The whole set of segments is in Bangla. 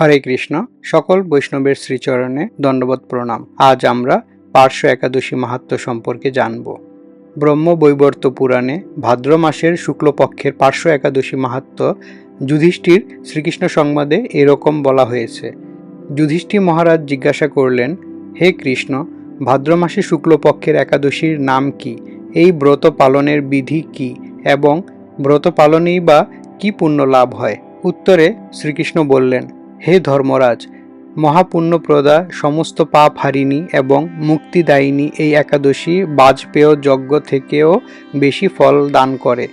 হরে কৃষ্ণ, সকল বৈষ্ণবের শ্রীচরণে দণ্ডবোধ প্রণাম। আজ আমরা পার্শ্ব একাদশী মাহাত্ম্য সম্পর্কে জানব। ব্রহ্ম বৈবর্ত পুরাণে ভাদ্র মাসের শুক্লপক্ষের পার্শ্ব একাদশী মাহাত্ম্য যুধিষ্ঠির শ্রীকৃষ্ণ সংবাদে এরকম বলা হয়েছে। যুধিষ্ঠির মহারাজ জিজ্ঞাসা করলেন, হে কৃষ্ণ, ভাদ্র মাসে শুক্লপক্ষের একাদশীর নাম কি? এই ব্রত পালনের বিধি কি? এবং ব্রত পালনেই বা কি পুণ্য লাভ হয়? উত্তরে শ্রীকৃষ্ণ বললেন হে ধর্মরাজ, মহাপুণ্যপ্রদা সমস্ত পাপ হারিণী এবং মুক্তিদায়িনী এই একাদশী বাজপেয় যজ্ঞ থেকেও বেশি ফল দান করে।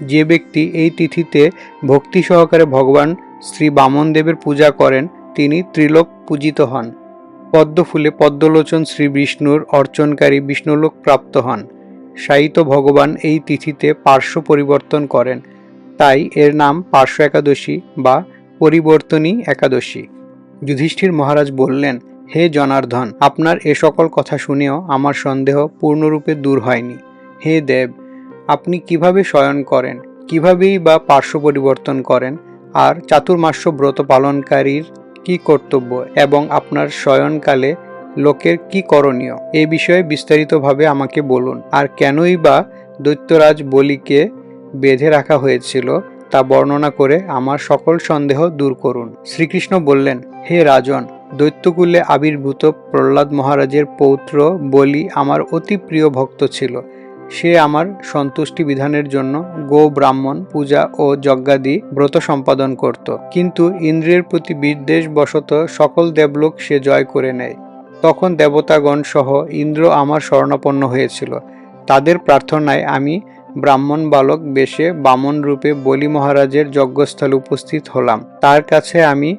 যে ব্যক্তি এই তিথিতে ভক্তি সহকারে ভগবান শ্রী বামনদেবের পূজা করেন, তিনি ত্রিলোক পূজিত হন। পদ্মফুলে পদ্মলোচন শ্রী বিষ্ণুর অর্চনকারী বিষ্ণুলোক প্রাপ্ত হন। সাহিত্য ভগবান এই তিথিতে পার্শ্ব পরিবর্তন করেন। তাই এর নাম পার্শ্ব একাদশী বা পরিবর্তনী একাদশী। যুধিষ্ঠির মহারাজ বললেন, হে জনার্ধন আপনার এ সকল কথা শুনেও আমার সন্দেহ পূর্ণরূপে দূর হয়নি। হে দেব, আপনি কীভাবে শয়ন করেন? কিভাবেই বা পার্শ্ব পরিবর্তন করেন? আর চাতুর্মাস্য ব্রত পালনকারীর কি কর্তব্য? এবং আপনার শয়নকালে লোকের কি করণীয়? এ বিষয়ে বিস্তারিতভাবে আমাকে বলুন। আর কেনই বা দৈত্যরাজ বলিকে বেঁধে রাখা হয়েছিল? তা বর্ণনা করে আমার সকল সন্দেহ দূর করুন। শ্রীকৃষ্ণ বললেন, হে রাজন, দৈত্যকুলে আবির্ভূত প্রহ্লাদ মহারাজের পৌত্র বলি আমার অতি প্রিয় ভক্ত ছিল। সে আমার সন্তুষ্টি বিধানের জন্য গো ব্রাহ্মণ পূজা ও যজ্ঞাদি ব্রত সম্পাদন করত। কিন্তু ইন্দ্রের প্রতি বিদ্বেষ বশত সকল দেবলোক সে জয় করে নেয়। তখন দেবতাগণ সহ ইন্দ্র আমার শরণাপন্ন হয়েছিল। তাদের প্রার্থনায় আমি ব্রাহ্মণ বালক বেশে বামন রূপে বলি মহারাজের যজ্ঞস্থলে উপস্থিত হলাম। তার কাছে আমি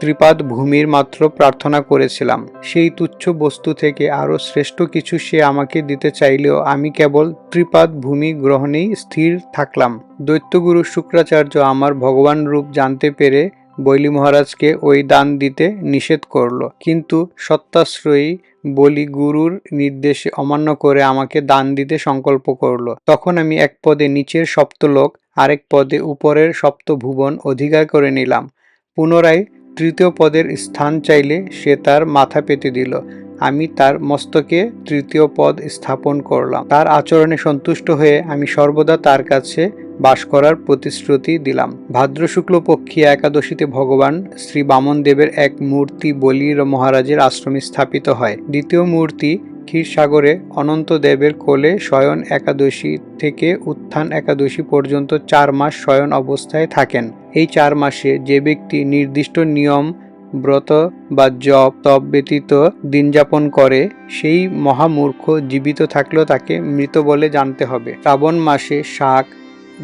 ত্রিপাদ ভূমির মাত্র প্রার্থনা করেছিলাম। সেই তুচ্ছ বস্তু থেকে আরও শ্রেষ্ঠ কিছু সে আমাকে দিতে চাইলেও আমি কেবল ত্রিপাদ ভূমি গ্রহণেই স্থির থাকলাম। দৈত্যগুরু শুক্রাচার্য আমার ভগবান রূপ জানতে পেরে বৈলি মহারাজকে ওই দান দিতে নিষেধ করল। কিন্তু সত্যাশ্রয়ী বলি গুরুর নির্দেশে অমান্য করে আমাকে দান দিতে সংকল্প করল। তখন আমি এক পদে নিচের সপ্তলোক, আরেক পদে উপরের সপ্তভুবন অধিকার করে নিলাম। পুনরায় তৃতীয় পদের স্থান চাইলে সে তার মাথা পেতে দিল। আমি তার মস্তকে তৃতীয় পদ স্থাপন করলাম। তার আচরণে সন্তুষ্ট হয়ে আমি সর্বদা তার কাছে বাস করার প্রতিশ্রুতি দিলাম। ভাদ্র শুক্লপক্ষী একাদশীতে ভগবান শ্রী বামন দেবের এক মূর্তি বলির মহারাজের আশ্রমে স্থাপিত হয়। দ্বিতীয় মূর্তি ক্ষীরসাগরে অনন্ত দেবের কোলে শয়ন একাদশী থেকে উত্থান একাদশী পর্যন্ত চার মাস শয়ন অবস্থায় থাকেন। এই চার মাসে যে ব্যক্তি নির্দিষ্ট নিয়ম, ব্রত বা জপ, তপ ব্যতীত দিন যাপন করে, সেই মহামূর্খ জীবিত থাকলেও তাকে মৃত বলে জানতে হবে। শ্রাবণ মাসে শাক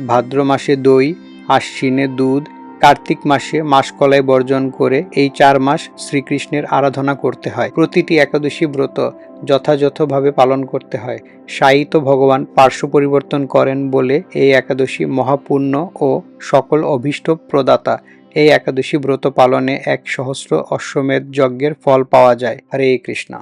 ভাদ্র মাসে দই, আশ্বিনে দুধ, কার্তিক মাসে মাসকলাই বর্জন করে এই চার মাস শ্রীকৃষ্ণের আরাধনা করতে হয়। প্রতিটি একাদশী ব্রত যথাযথভাবে পালন করতে হয়। সায়িত ভগবান পার্শ্ব পরিবর্তন করেন বলে এই একাদশী মহাপুণ্য ও সকল অভীষ্ট প্রদাতা। এই একাদশী ব্রত পালনে এক সহস্র অশ্বমেধ যজ্ঞের ফল পাওয়া যায়। হরে কৃষ্ণ।